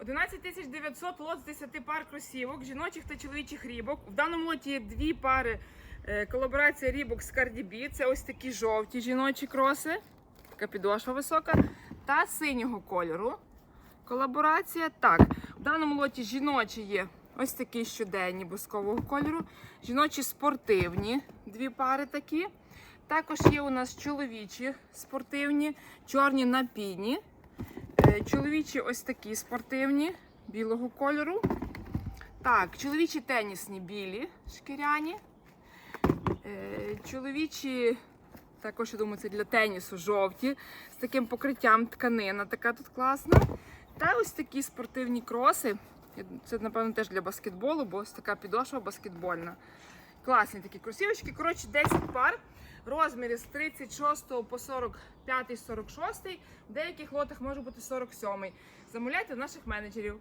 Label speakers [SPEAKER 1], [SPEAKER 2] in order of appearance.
[SPEAKER 1] 11 900 лот з 10 пар кросівок, жіночих та чоловічих рібок. В даному лоті є дві пари е, колаборація рібок з Cardi B. Це ось такі жовті жіночі кроси, така підошва висока, та синього кольору. Колаборація. Так, в даному лоті жіночі є ось такі щоденні бускового кольору, жіночі спортивні, дві пари такі. Також є у нас чоловічі спортивні, чорні на піні. Е, Чоловічі ось такі спортивні, білого кольору. Так, чоловічі тенісні білі, шкіряні. Е, Чоловічі, також я думаю, це для тенісу жовті, з таким покриттям тканина, така тут класна. Та ось такі спортивні кроси. Це, напевно, теж для баскетболу, бо ось така підошва баскетбольна. Класні такі кросівочки. Коротше, 10 пар. Розміри з 36 по 45 46 В деяких лотах може бути 47 Замовляйте в наших менеджерів.